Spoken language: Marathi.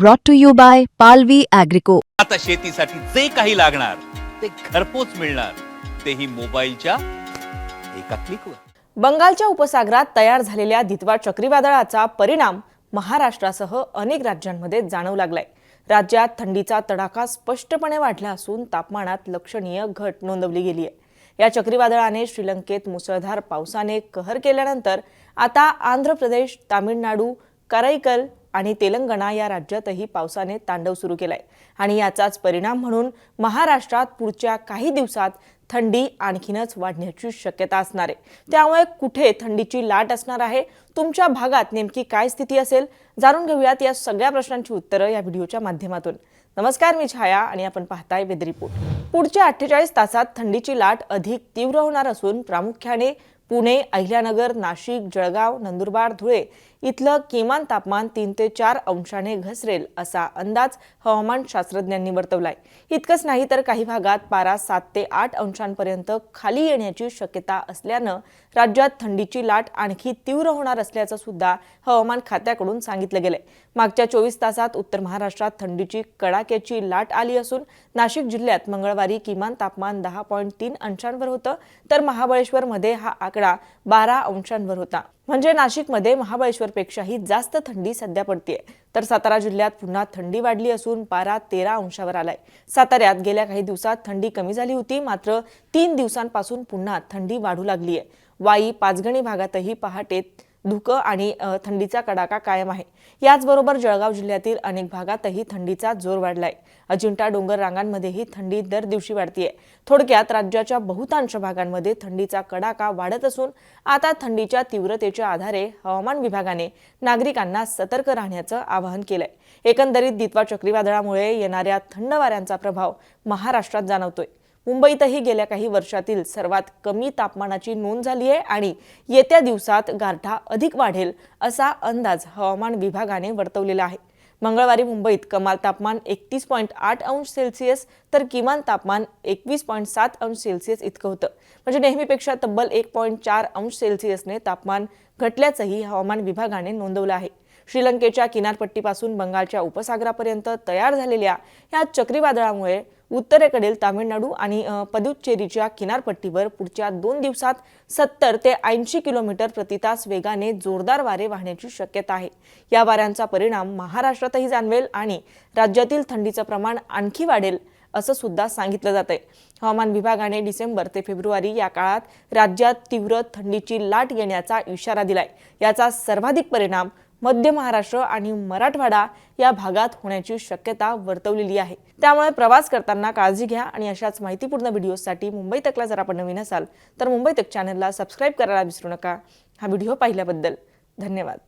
brought to you by Palvi Agrico. आता शेतीसाठी जे काही लागणार ते घरपोच मिळणार. तेही मोबाईलच्या एका क्लिकवर बंगालच्या उपसागरात तयार झालेल्या धितवा चक्रीवादळाचा परिणाम महाराष्ट्रासह अनेक राज्यांमध्ये जाणवू लागलाय. राज्यात थंडीचा तडाखा स्पष्टपणे वाढला असून तापमानात लक्षणीय घट नोंदवली गेली आहे. या चक्रीवादळाने श्रीलंकेत मुसळधार पावसाने कहर केल्यानंतर आता आंध्र प्रदेश तामिळनाडू कराईकल आणि तेलंगणा या राज्यातही पावसाने तांडव सुरू केलाय. आणि याचाच परिणाम म्हणून महाराष्ट्रात पुढच्या काही दिवसात थंडी आणखीनच वाढण्याची शक्यता असणार आहे. त्यामुळे कुठे थंडीची लाट असणार आहे? तुमच्या भागात नेमकी काय स्थिती असेल? जाणून घेऊयात या सगळ्या प्रश्नांची उत्तरं या व्हिडिओच्या माध्यमातून. नमस्कार मी छाया आणि आपण पाहताय वेद रिपोर्ट. पुढच्या अठ्ठेचाळीस तासात थंडीची लाट अधिक तीव्र होणार असून प्रामुख्याने पुणे अहिल्यानगर नाशिक जळगाव नंदुरबार धुळे इथलं किमान तापमान तीन ते चार अंशाने घसरेल असा अंदाज हवामान शास्त्रज्ञांनी वर्तवलाय. इतकंच नाही तर काही भागात पारा सात ते आठ अंशांपर्यंत खाली येण्याची शक्यता असल्यानं राज्यात थंडीची लाट आणखी तीव्र होणार असल्याचं सुद्धा हवामान खात्याकडून सांगितलं गेलंय. मागच्या चोवीस तासात उत्तर महाराष्ट्रात थंडीची कडाक्याची लाट आली असून नाशिक जिल्ह्यात मंगळवारी किमान तापमान दहा पॉईंट तीन अंशांवर होतं तर महाबळेश्वरमध्ये हा आकडा बारा अंशांवर होता. म्हणजे नाशिकमध्ये महाबळेश्वरपेक्षाही जास्त थंडी सध्या पडतीये. तर सातारा जिल्ह्यात पुन्हा थंडी वाढली असून पारा तेरा अंशावर आलाय. साताऱ्यात गेल्या काही दिवसात थंडी कमी झाली होती मात्र तीन दिवसांपासून पुन्हा थंडी वाढू लागली आहे वाई पाचगणी भागातही पहाटे धुकं आणि थंडीचा कडाका कायम आहे. याचबरोबर जळगाव जिल्ह्यातील अनेक भागातही थंडीचा जोर वाढलाय. अजिंठा डोंगर रांगांमध्येही थंडी दर दिवशी वाढतीये. थोडक्यात राज्याच्या बहुतांश भागांमध्ये थंडीचा कडाका वाढत असून आता थंडीच्या तीव्रतेच्या आधारे हवामान विभागाने नागरिकांना सतर्क राहण्याचं आवाहन केलंय. एकंदरीत दित्वा चक्रीवादळामुळे येणाऱ्या थंड वाऱ्यांचा प्रभाव महाराष्ट्रात जाणवतोय. मुंबईतही गेल्या काही वर्षातील सर्वात कमी तापमानाची नोंद झाली आहे आणि येत्या दिवसात गारठा अधिक वाढेल असा अंदाज हवामान विभागाने वर्तवलेला आहे. मंगळवारी मुंबईत कमाल तापमान एकतीस पॉईंट आठ अंश सेल्सिअस तर किमान तापमान एकवीस पॉईंट सात अंश सेल्सिअस इतकं होतं. म्हणजे नेहमीपेक्षा तब्बल एक पॉईंट चार अंश सेल्सिअसने तापमान घटल्याचंही हवामान विभागाने नोंदवलं आहे. श्रीलंकेच्या किनारपट्टीपासून बंगालच्या उपसागरापर्यंत तयार झालेल्या या चक्रीवादळामुळे उत्तरेकडील तामिळनाडू आणि पदुच्चेरीच्या किनारपट्टीवर पुढच्या दोन दिवसात सत्तर ते ऐंशी किलोमीटर प्रति तास वेगाने जोरदार वारे वाहण्याची शक्यता आहे. या वाऱ्यांचा परिणाम महाराष्ट्रातही जाणवेल आणि राज्यातील थंडीचं प्रमाण आणखी वाढेल असं सुद्धा सांगितलं जात आहे हवामान विभागाने डिसेंबर ते फेब्रुवारी या काळात राज्यात तीव्र थंडीची लाट येण्याचा इशारा दिलाय. याचा सर्वाधिक परिणाम मध्य महाराष्ट्र आणि मराठवाडा या भागात होण्याची शक्यता वर्तवलेली आहे. त्यामुळे प्रवास करताना काळजी घ्या आणि अशाच माहितीपूर्ण व्हिडिओसाठी मुंबई तकला जर आपण नवीन असाल तर मुंबई तक चॅनलला सबस्क्राईब करायला विसरू नका. हा व्हिडिओ पाहिल्याबद्दल धन्यवाद.